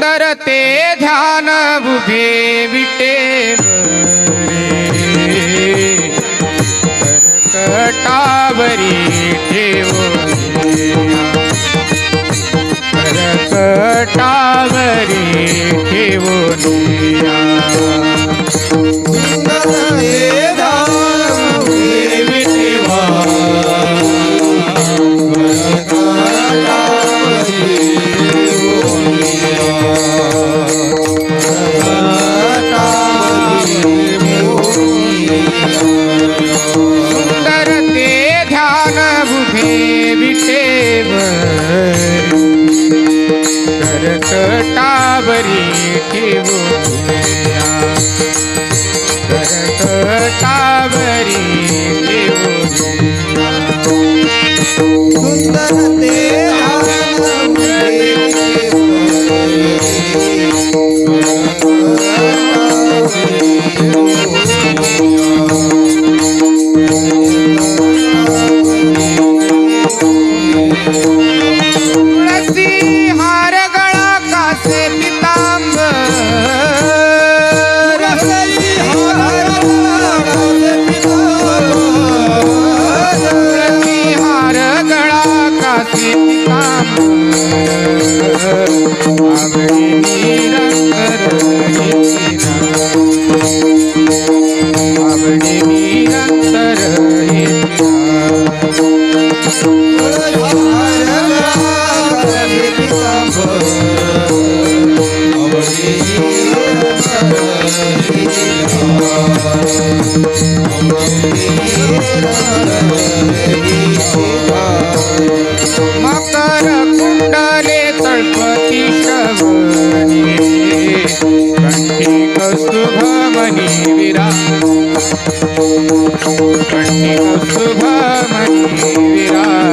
सुंदर ते ध्यान उभे विटे कटावरी ठेव करकटावरी ठेवून. हरि के वो मकर कुंडले तळपती शवनी कंठी कस्तुभमनी विरा. कंठी कस्तुभमनी विरा.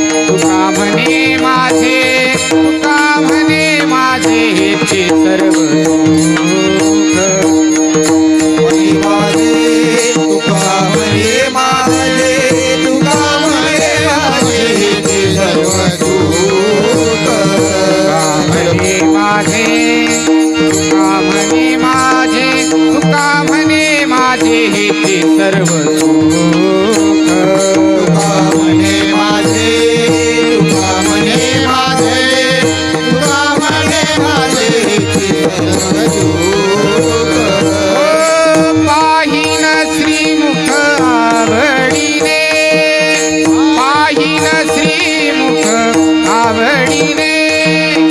நீரே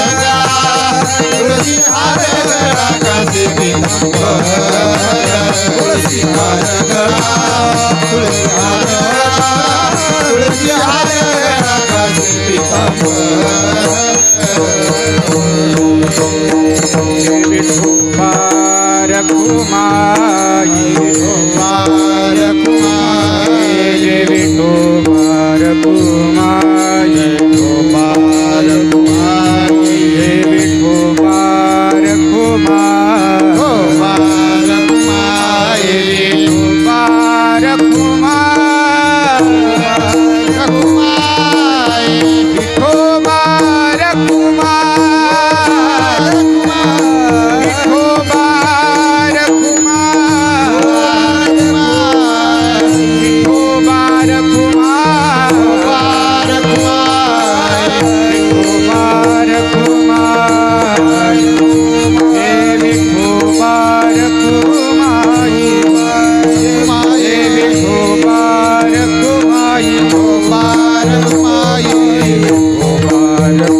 तुलसी हार गळा कांदे तुलसी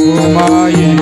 Kumaye.